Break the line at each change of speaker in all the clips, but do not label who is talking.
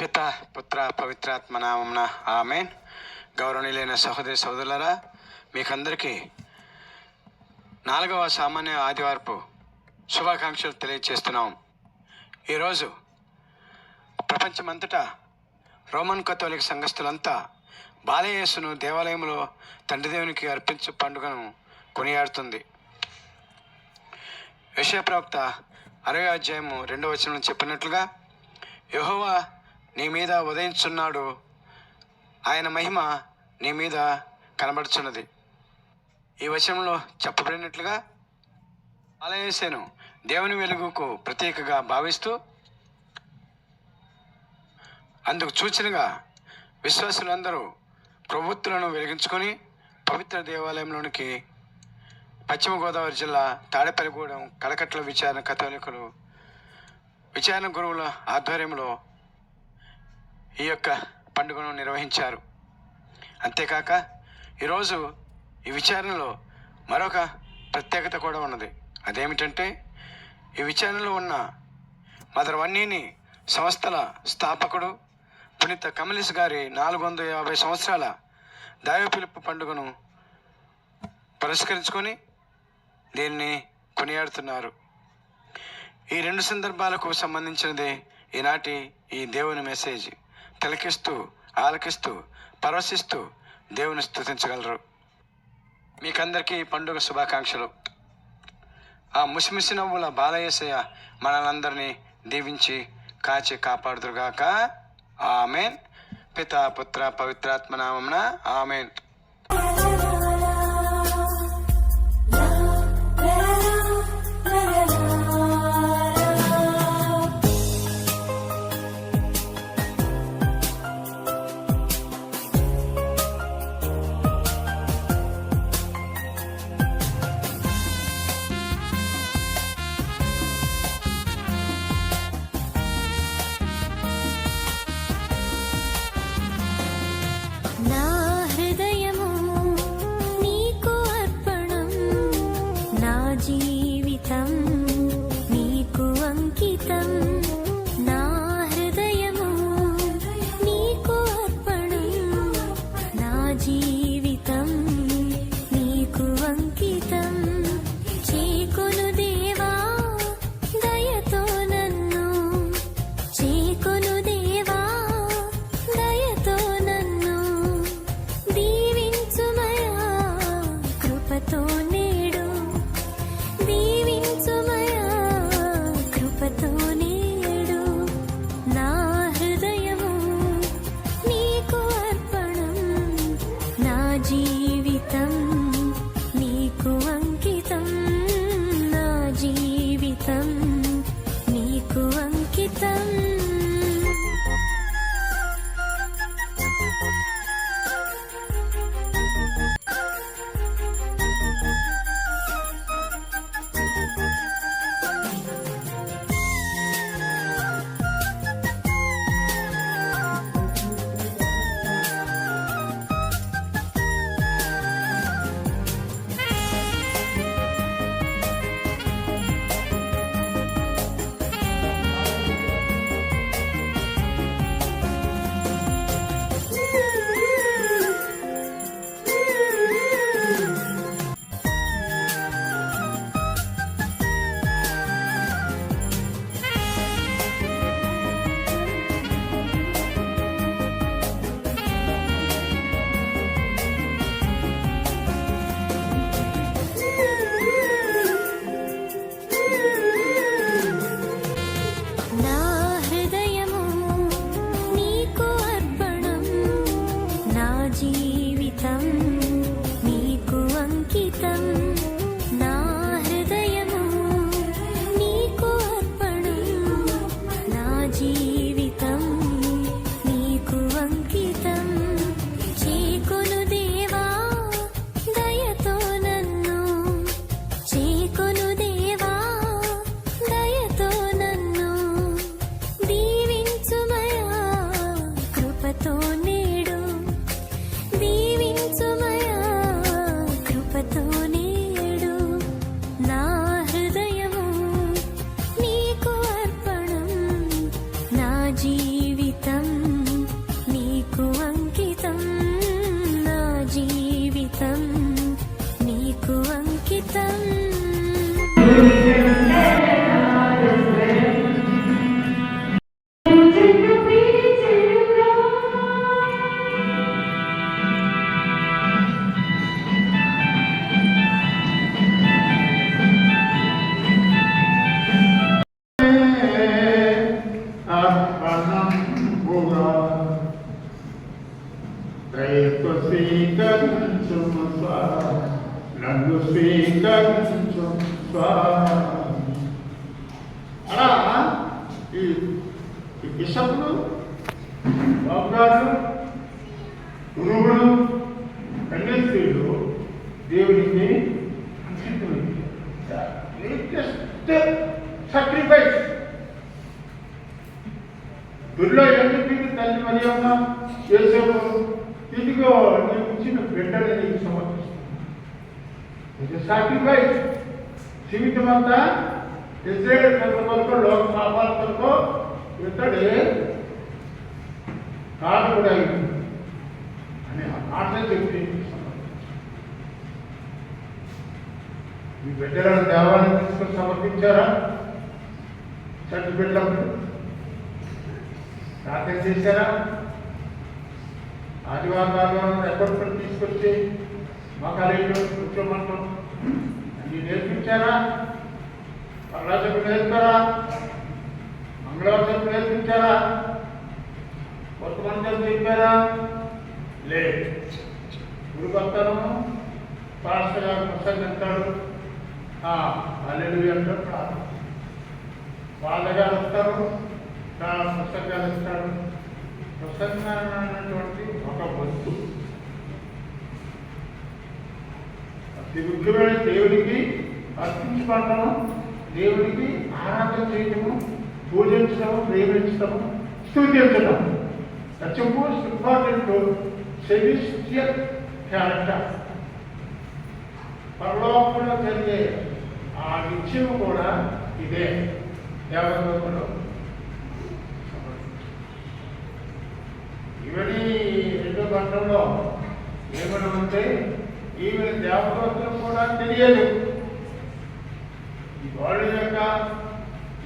పిత పుత్ర పవిత్రాత్మ నామమున ఆమెన్. గౌరవనీయులైన సహోదరి సోదరులరా మీకందరికీ నాలుగవ సామాన్య ఆదివారపు శుభాకాంక్షలు తెలియజేస్తున్నాం ఈరోజు ప్రపంచమంతటా రోమన్ కథోలిక సంఘస్థులంతా బాలయేసును దేవాలయంలో తండ్రి దేవునికి అర్పించు పండుగను కొనియాడుతుంది. విషయ ప్రవక్త అరవై అధ్యాయము రెండవ వచనంలో చెప్పినట్లుగా యహోవా నీ మీద ఉదయించున్నాడు. ఆయన మహిమ నీ మీద కనబడుచున్నది. ఈ వచనంలో చెప్పబడినట్లుగా ఆలయసేను దేవుని వెలుగుకు ప్రతీకగా భావిస్తూ అందుకు సూచనగా విశ్వాసులందరూ ప్రభుత్వాలను వెలిగించుకొని పవిత్ర దేవాలయంలోనికి పశ్చిమ గోదావరి జిల్లా తాడేపల్లిగూడెం కడకట్ల విచారణ కథోలికులు విచారణ గురువుల ఆధ్వర్యంలో ఈ యొక్క పండుగను నిర్వహించారు. అంతేకాక ఈరోజు ఈ విచారణలో మరొక ప్రత్యేకత కూడా ఉన్నది. అదేమిటంటే ఈ విచారణలో ఉన్న మదర్ వన్నీని సంస్థల స్థాపకుడు పునీత కమలిస్ గారి నాలుగు వందల యాభై సంవత్సరాల దైవ పిలుపు పండుగను పురస్కరించుకొని దీన్ని కొనియాడుతున్నారు. ఈ రెండు సందర్భాలకు సంబంధించినది ఈనాటి ఈ దేవుని మెసేజ్. తిలకిస్తూ ఆలకిస్తూ పరవశిస్తూ దేవుని స్తుతించగలరు. మీకందరికీ పండుగ శుభాకాంక్షలు. ఆ ముసిముసి నవ్వుల బాలయేసయ్య మనలందరినీ దీవించి కాచి కాపాడుదురుగాక. ఆమెన్. పిత పుత్ర పవిత్రాత్మ నామమున ఆమెన్.
బిషప్లు బాబుగారు గురువులు దేవుడిని దేవునికి సాక్రిఫైస్ గుడిలో ఎందుకు తల్లి మరి మరియమ్మ చేసాము ఇదిగో నేను ఇచ్చిన బిడ్డని నీకు సమర్పిస్తాను. సాక్రిఫైస్ జీవితం అంతా ఇజ్రాయల్ ప్రజల కొరకు లోక పాపాల కొరకు ఇతడే కారణుడు అయింది అని ఆ మాట చెప్పి మీ బిడ్డలను దేవాలయం తీసుకొని సమర్పించారా? చట్టు బిడ్డలకు ప్రార్థన చేశారా? ఆదివారం ఆదివారం ఎప్పటికప్పుడు తీసుకొచ్చి మా కాలేజీలో కూర్చోమంటాం. అన్ని నేర్పించారా? పర్లాచకు నేర్పారా? అమరావతిని ప్రయత్నించారా కొత్త మంత్రులు చెప్పారా? లేదు. గురు భక్తను పాస్టర్ గారు ప్రసంగిస్తాడు. అల్లెడు అంటారు ప్రార్థన వాళ్ళగా వస్తారు పుస్తకాలు ఇస్తాడు పుస్తకాలు అన్నటువంటి ఒక వస్తు అతి ముఖ్యమైన దేవుడికి అర్పించుకోవటము దేవుడికి ఆరాధన చేయటము పూజించడం ప్రేమించడము స్థుతించడం such most important celestial character పరలోకంలో జరిగే ఆ నిత్యం కూడా ఇదే దేవలోకంలో ఇవన్నీ రెండో గంటల్లో ఏమని ఉంటే ఈమె దేవలోకం కూడా తెలియదు. ఈ వాళ్ళ యొక్క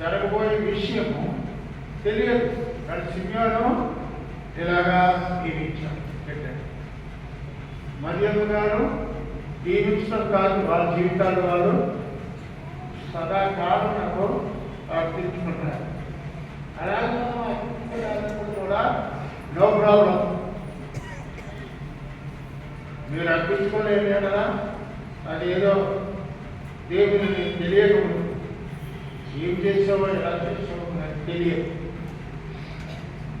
జరగబోయే విషయము తెలియదు. కానీ సిమియోను ఇలాగా దీవించాడు. పెట్టాడు. మరియమ్మ గారు దీవించడం కాదు వాళ్ళ జీవితాలు వాళ్ళు సదాకాలం నాకు ప్రార్థించుకుంటారు. అలాగే కూడా నో ప్రాబ్లం మీరు అర్పించుకోలేమే కదా? అది ఏదో దేవుని తెలియకుండా ఏం చేసావో ఎలా చేసావో నాకు తెలియదు.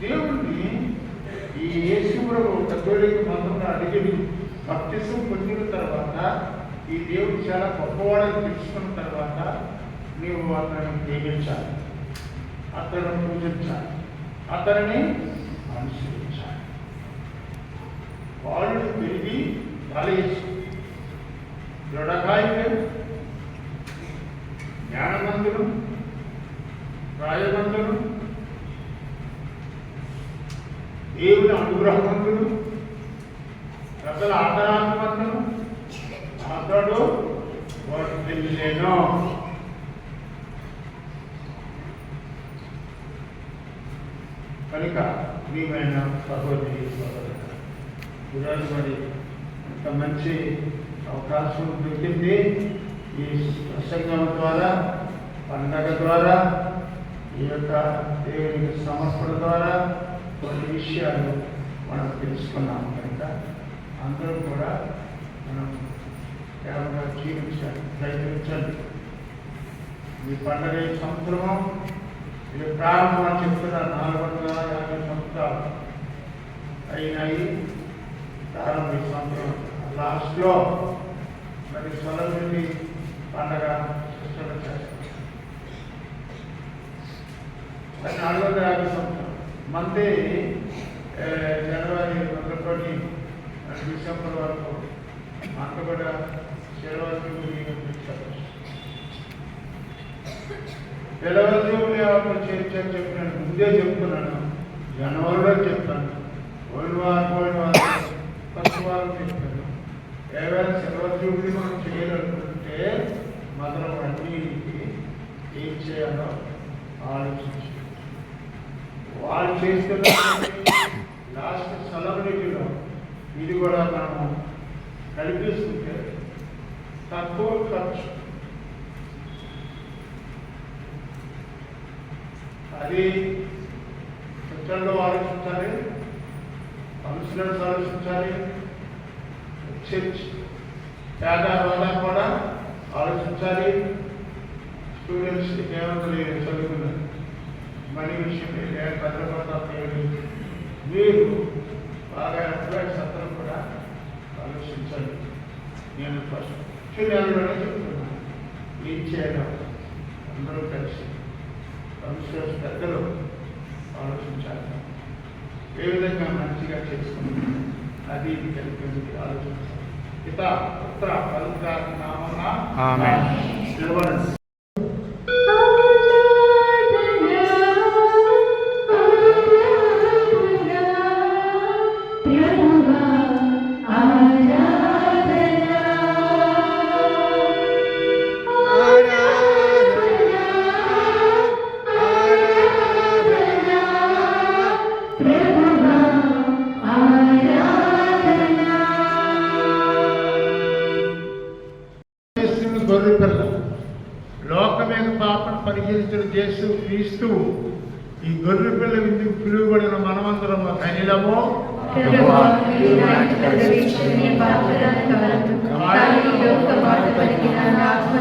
దేవుణ్ణి ఈ యేసుప్రభు కథోలిక మతంలో అడిగింది. భక్తిత్వం పొందిన తర్వాత ఈ దేవుడు చాలా గొప్పవాడని తెలుసుకున్న తర్వాత నీవు అతన్ని ప్రేమించాలి. అతను పూజించాలి. అతనిని అనుసరించాలి. వాళ్ళు పెరిగి వేసుకుంది దృఢకాయులు జ్ఞానవంతులు రాయవంతులు దేవుని అనుగ్రహవంతులు ప్రజల ఆదరాత్మంతులు అతడు వాడు కనుక ప్రియమైన సహోదరి సహోదరు ఈరోజు మరి ఇంత మంచి అవకాశం దొరికింది. ఈ ప్రసంగం ద్వారా పండగ ద్వారా ఈ యొక్క దేవునికి సమర్పణ ద్వారా కొన్ని విషయాలు మనం తెలుసుకున్నాము కనుక అందరూ కూడా మనం కేవలంగా జీవించాలి ప్రయత్నించండి ఈ పండగ ఈ సంవత్సరము? ఇది ప్రారంభం అని చెప్తున్న నాలుగు వందల యాభై సంవత్సరాలు అయినాయి. ప్రారంభ సంవత్సరం. లాస్ట్లో మరి సొలమిని పండగ సృష్టి చేస్తారు నాలుగు వందల యాభై సంవత్సరం మంది జనవరి మొదలుకొని డిసెంబర్ వరకు అంత కూడా శిలవరి పిలవజూబులు ఎవరు చేర్చని చెప్పినాను ముందే చెప్తున్నాను. జనవరిలో చెప్తాను. పోయిన వారం పోయిన వారం ఫస్ట్ వారం చెప్పాను. ఏవైనా సిల్వర్ జూబ్లీ మనం చేయాలనుకుంటే మనం అన్నిటికీ ఏం చేయాలో ఆలోచించి. వాళ్ళు చేస్తున్న లాస్ట్ సెలబ్రిటీలో ఇది కూడా మనం కల్పిస్తుంటే తక్కువ ఖర్చు. అది చిత్రంలో ఆలోచించాలి కౌన్సిలర్స్ ఆలోచించాలి చర్చ్ పేద వల్ల కూడా ఆలోచించాలి. స్టూడెంట్స్ కేవలం చదువుకున్నారు? మనీ విషయమే విషయం భద్రపడతాం మీరు బాగా ఎంప్లాయీస్ అందరూ కూడా ఆలోచించాలి నేను ఫస్ట్ నెలలోనే చెప్తున్నాను. ఏం చేయాలి అందరూ కలిసి కౌన్సిలర్స్ పెద్దలు ఆలోచించాలి. ఏ విధంగా మంచిగా చేసుకుంటున్నాను అది కలిపి ఆలోచించాలి. ఇత పుత్ర పవిత్ర నామన
ఆమేన్.
తీస్తూ ఈ గొర్రె పిల్ల విందుకు పిలువబడిన
మనమందరము కనిలము కాలి యొక్క ఆత్మ